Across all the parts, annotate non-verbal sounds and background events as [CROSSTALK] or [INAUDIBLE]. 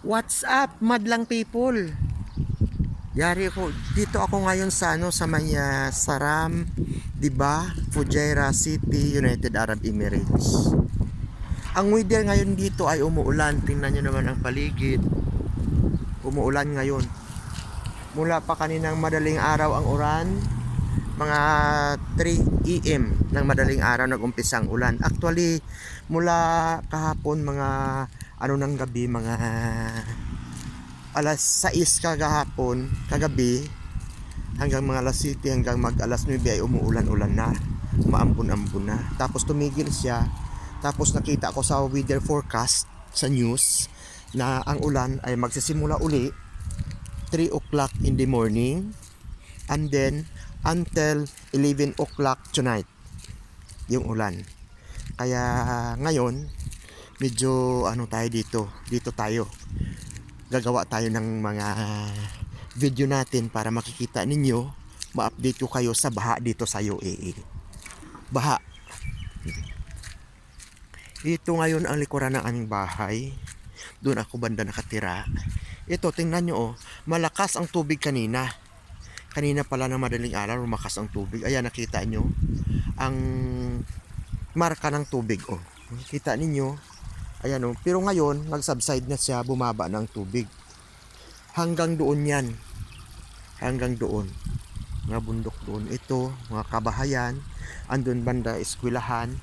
What's up, madlang people? Yari ako, dito ako ngayon sa ano sa may ah, Saram, 'di ba? Fujairah City, United Arab Emirates. Ang weather ngayon dito ay umuulan. Tingnan niyo naman ang paligid. Umuulan ngayon. Mula pa kaninang madaling araw ang uran, mga 3 AM ng madaling araw nag-umpisa ang ulan. Actually, mula kahapon mga ano ng gabi, mga alas 6 kagahapon, kagabi, hanggang mga alas 7, hanggang mag alas 9 ay umuulan-ulan na. Maambon-ambon na. Tapos tumigil siya. Tapos nakita ko sa weather forecast sa news na ang ulan ay magsisimula uli 3 o'clock in the morning and then until 11 o'clock tonight yung ulan. Kaya ngayon medyo ano tayo dito, dito tayo. Gagawa tayo ng mga video natin para makikita ninyo, ma-update ko kayo sa baha dito sa UAE. Baha. Ito ngayon ang likuran ng aming bahay. Doon ako banda nakatira. Ito, tingnan nyo oh, malakas ang tubig kanina. Kanina pala na madaling araw, lumakas ang tubig. Ayan, nakita nyo ang marka ng tubig oh. Kita ninyo, ayan oh. Pero ngayon, nag-subside na siya, bumaba ang tubig. Hanggang doon yan. Hanggang doon. Mga bundok doon. Ito, mga kabahayan. Andun banda, eskwelahan.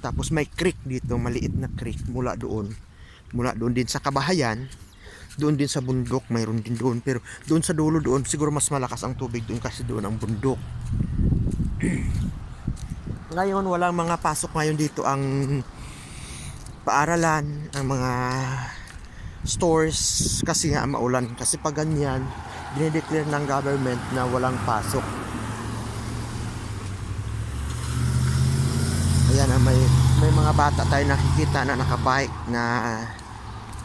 Tapos may creek dito, maliit na creek mula doon. Mula doon din sa kabahayan. Doon din sa bundok, mayroon din doon. Pero doon sa dulo doon, siguro mas malakas ang tubig doon kasi doon ang bundok. [CLEARS THROAT] Ngayon, walang mga pasok ngayon dito ang paaralan, ang mga stores kasi nga maulan. Kasi pag ganyan, dinideclare ng government na walang pasok. Ayan, ah, may, may mga bata tayo nakikita na nakabike na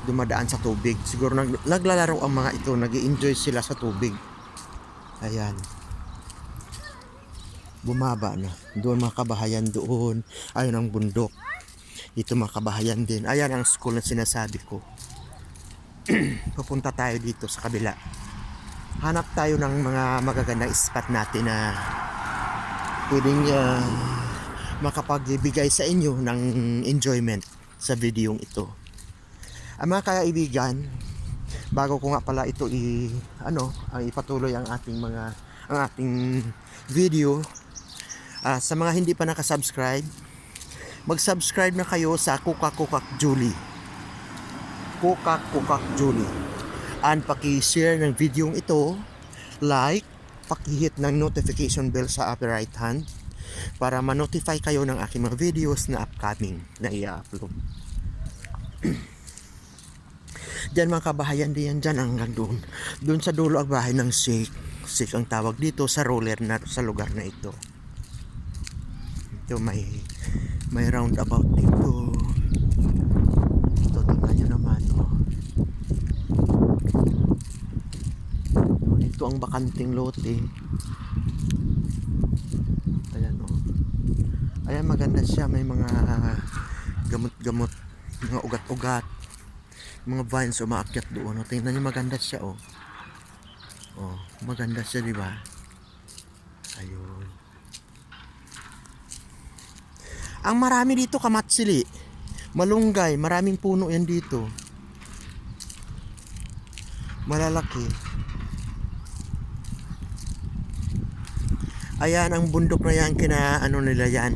dumadaan sa tubig. Siguro nag, naglalaro ang mga ito, nag enjoy sila sa tubig. Ayan. Bumaba na. Doon mga kabahayan doon. Ayun ang bundok. Dito mga kabahayan din. Ayan ang school na sinasabi ko. [CLEARS THROAT] Pupunta tayo dito sa kabila. Hanap tayo ng mga magagandang spot natin na pwedeng ah, makapagbigay sa inyo ng enjoyment sa videong ito. Ang mga kaibigan, bago ko nga pala ito i ano, ipatuloy ang ating mga ang ating video ah, sa mga hindi pa nakasubscribe, mag-subscribe na kayo sa Kukak Kukak Julie. Kukak Kukak Julie. And paki-share ng videong ito, like, paki-hit ng notification bell sa upper right hand para ma-notify kayo ng aking mga videos na upcoming na i-upload. [CLEARS THROAT] Diyan mga kabahayan din yan dyan hanggang doon. Doon sa dulo ang bahay ng Sheikh. Sheikh ang tawag dito sa roller na sa lugar na ito. Ito may may roundabout dito. Ito tingnan nyo naman. Oh. Ito ang bakanting lote. Ayan oh. Ayan maganda siya. May mga gamot-gamot. Mga ugat-ugat. Mga vines umaakyat doon. Oh. Tingnan nyo maganda siya oh. Oh, maganda siya di ba? Ayun. Ang marami dito kamatsili. Malunggay, maraming puno yan dito. Malalaki. Ayan ang bundok na yan kina ano nila yan.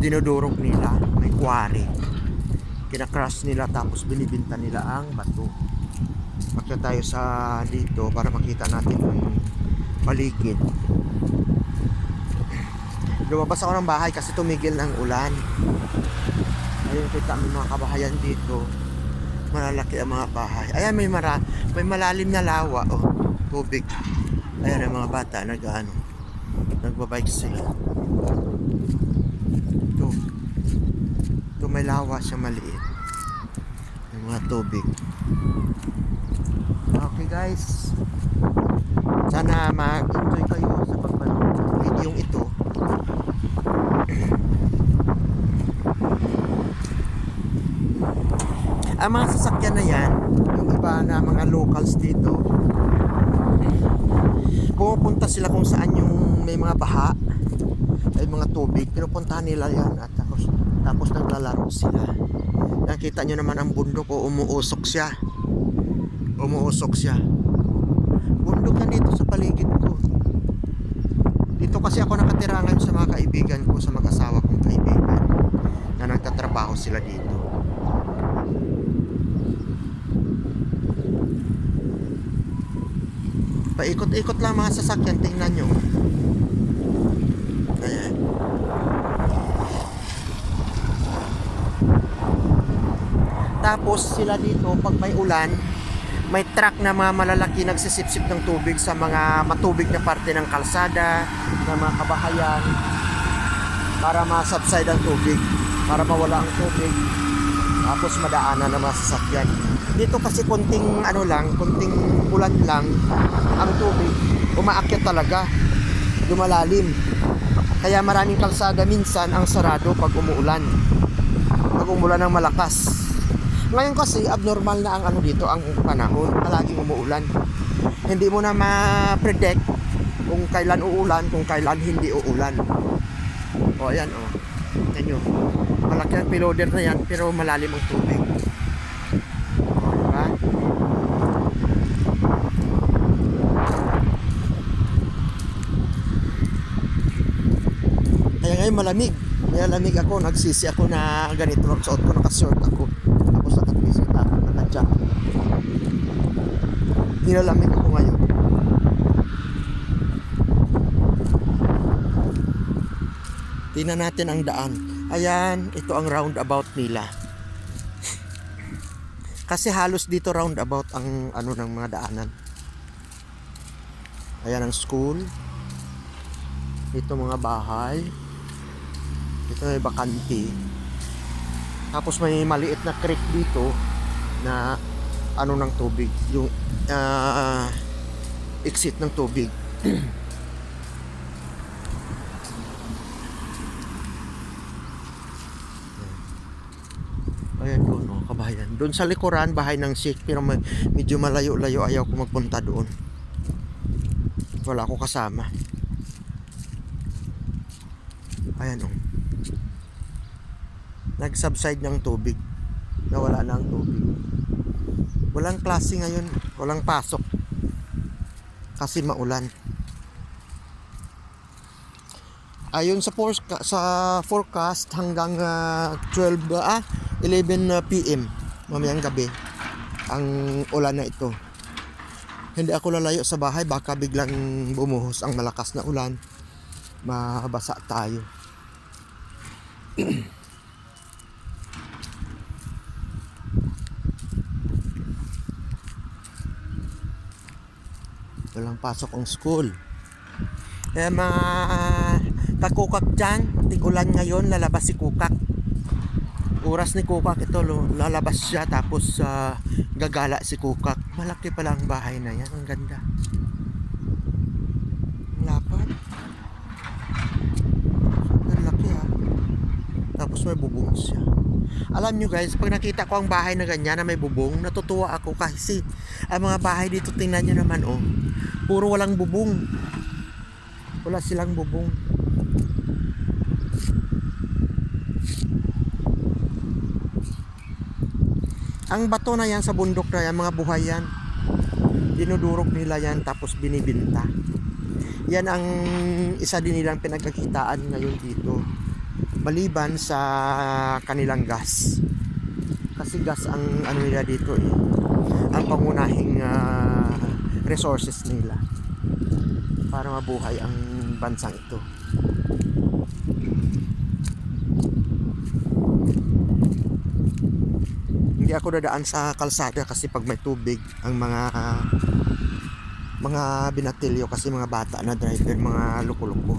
Dinodurog nila, may quarry. Kinakrush nila tapos binibinta nila ang bato. Makita tayo sa dito para makita natin ang paligid. Lumabas ako ng bahay kasi tumigil ng ulan. Ayun kita ang mga kabahayan dito. Malalaki ang mga bahay. Ayan may mara, may malalim na lawa oh, tubig. Ayan ang mga bata nag ano, nagbabike sila. Ito. Ito may lawa siya maliit. Yung mga tubig. Okay guys. Sana mag-enjoy kayo sa pagpanood ng video ito. [CLEARS THROAT] Ang mga sasakyan na yan, yung iba na mga locals dito pumupunta sila kung saan yung may mga baha ay mga tubig pinupuntahan nila yan at tapos, naglalaro sila. Nakita nyo naman ang bundok o umuusok siya. Umuusok siya. Bundok yan dito sa paligid ko. Dito kasi ako nakatira ngayon sa mga kaibigan ko sa mag-asawa kong kaibigan na nagtatrabaho sila dito. Paikot-ikot lang mga sasakyan tingnan nyo tapos sila dito pag may ulan may truck na mga malalaki nagsisipsip ng tubig sa mga matubig na parte ng kalsada ng mga kabahayan para ma-subside ang tubig para mawala ang tubig tapos madaanan ng mga sasakyan. Dito kasi konting ano lang konting ulan lang ang tubig umaakyat talaga lumalalim. Kaya maraming kalsada minsan ang sarado pag umuulan pag umulan ng malakas ngayon kasi abnormal na ang ano dito ang panahon. Palaging umuulan. Hindi mo na ma-predict kung kailan uulan kung kailan hindi uulan. O ayan o. Tingnan nyo malaki ang piloder na yan pero malalim ang tubig. O diba kaya ngayon malamig. Malamig ako nagsisi ako na ganito magsuot ko nakashort ako tapos nakapisip ako naka-jacket nilalamig ako ngayon Tingnan natin ang daan. Ayan, ito ang roundabout nila. [LAUGHS] Kasi halos dito roundabout ang ano ng mga daanan. Ayan ang school. Ito mga bahay. Ito may bakante. Tapos may maliit na creek dito na ano ng tubig, yung ah, exit ng tubig. [CLEARS THROAT] Ayan doon, oh, kabayan. Doon sa likuran, bahay ng Sikh, pero may, medyo malayo-layo ayaw ko magpunta doon. Wala ako kasama. Ayan oh. Nag-subside ng tubig. Nawala na ang tubig. Walang klase ngayon, walang pasok. Kasi maulan. Ayon sa forecast, sa forecast hanggang ah, 12 ah 11 PM mamayang gabi ang ulan na ito. Hindi ako lalayo sa bahay baka biglang bumuhos ang malakas na ulan. Mabasa tayo. Walang pasok ang school. Kaya mga kakukak dyan, tigulan ngayon, lalabas si kukak. Oras ni Kukak ito lalabas siya tapos ah, gagala si Kukak. Malaki pala ang bahay na yan ang ganda. Lapad. Ang laki ah. Tapos may bubong siya. Alam nyo guys pag nakita ko ang bahay na ganyan na may bubong natutuwa ako kasi ang mga bahay dito tingnan nyo naman oh puro walang bubong wala silang bubong Ang bato na yan sa bundok na yan, mga buhay yan. Dinudurog nila yan tapos binibinta. Yan ang isa din nilang pinagkakitaan ngayon dito. Maliban sa kanilang gas. Kasi gas ang ano nila dito eh. Ang pangunahing ah, resources nila. Para mabuhay ang bansang ito. hindi ako dadaan sa kalsada kasi pag may tubig ang mga mga binatilyo kasi mga bata na driver mga luko-luko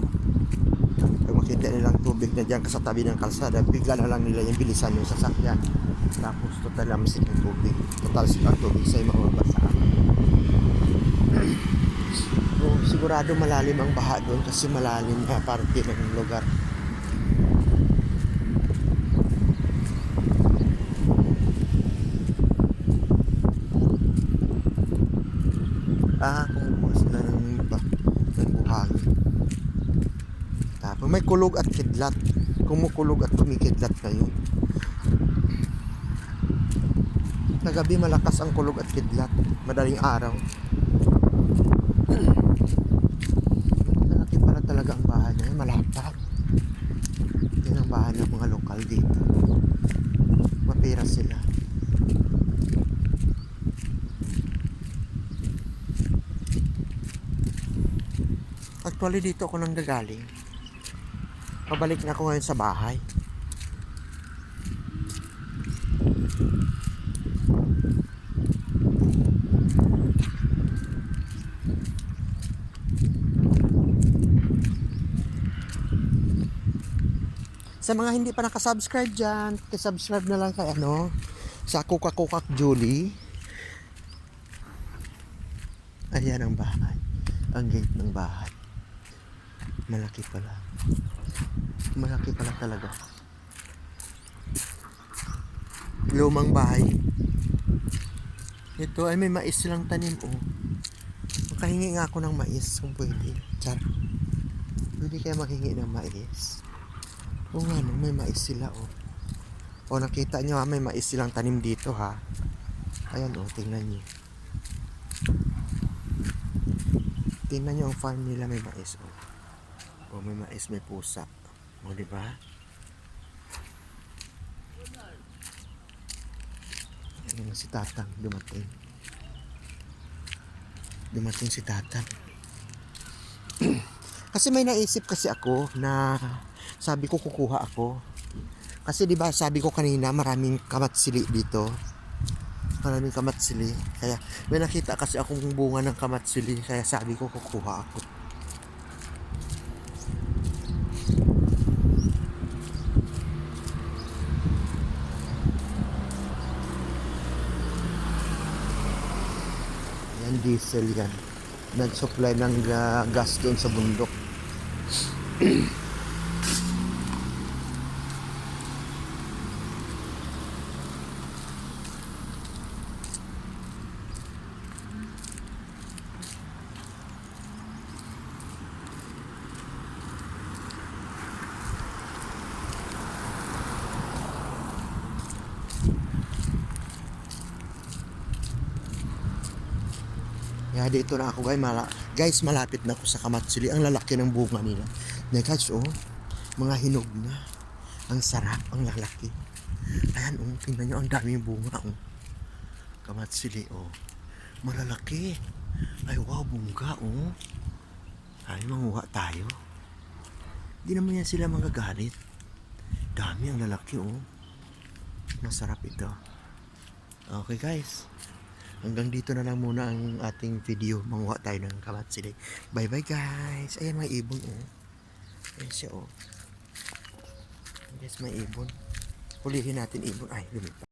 pag makita nilang tubig na dyan sa tabi ng kalsada bigla na lang nila yung bilisan yung sasakyan tapos total lamsik yung tubig total ang tubig sa mga mabasa so, sigurado malalim ang baha doon kasi malalim na parte ng lugar Ah, kumukuha sila ng, ba, ng buhangin. Tapos may kulog at kidlat. Kumukulog at kumikidlat ngayon. Kagabi malakas ang kulog at kidlat. Madaling araw. Malaki pala talaga ang bahay niya. Malapad. Yan ang bahay lokal dito. Mapira sila. Actually dito ako nang gagaling. Pabalik na ako ngayon sa bahay. Sa mga hindi pa nakasubscribe dyan, subscribe na lang kay ano, sa Kuka Kukak Julie. Ayan ang bahay. Ang gate ng bahay. Malaki pala. Malaki pala talaga. Lumang bahay. Ito ay may mais silang tanim oh. Makahingi nga ako ng mais kung pwede. Char. Pwede kaya makahingi ng mais. Oo nga no, may mais sila oh. O nakita nyo ha, may mais silang tanim dito ha. Ayan oh, tingnan nyo. Tingnan nyo ang farm nila may mais oh. O may mais, may pusa. O di ba? Ayan si Tatang dumating. Dumating si Tatang. [CLEARS THROAT] kasi may naisip kasi ako na sabi ko kukuha ako. Kasi 'di ba sabi ko kanina maraming kamatsili dito. Maraming kamatsili. Kaya may nakita kasi akong bunga ng kamatsili kaya sabi ko kukuha ako. Yan diesel yan. Nag-supply ng ga- gas doon sa bundok. [CLEARS THROAT] Kaya dito na ako guys, mala guys malapit na ako sa kamatsili. Ang lalaki ng bunga nila. Na guys, oh, mga hinog na. Ang sarap, ang lalaki. Ayan, oh, tingnan nyo, ang daming bunga, oh. Kamatsili, oh. Malalaki. Ay, wow, bunga, oh. Ay, manguha tayo. Di naman yan sila magagalit. Dami ang lalaki, oh. Masarap ito. Okay, guys. Hanggang dito na lang muna ang ating video. Manguha tayo ng kamatsili. Bye-bye, guys. Ayan, may ibon, oh. Ayan siya, oh. Yes, may ibon. Hulihin natin ibon. Ay, lumipad.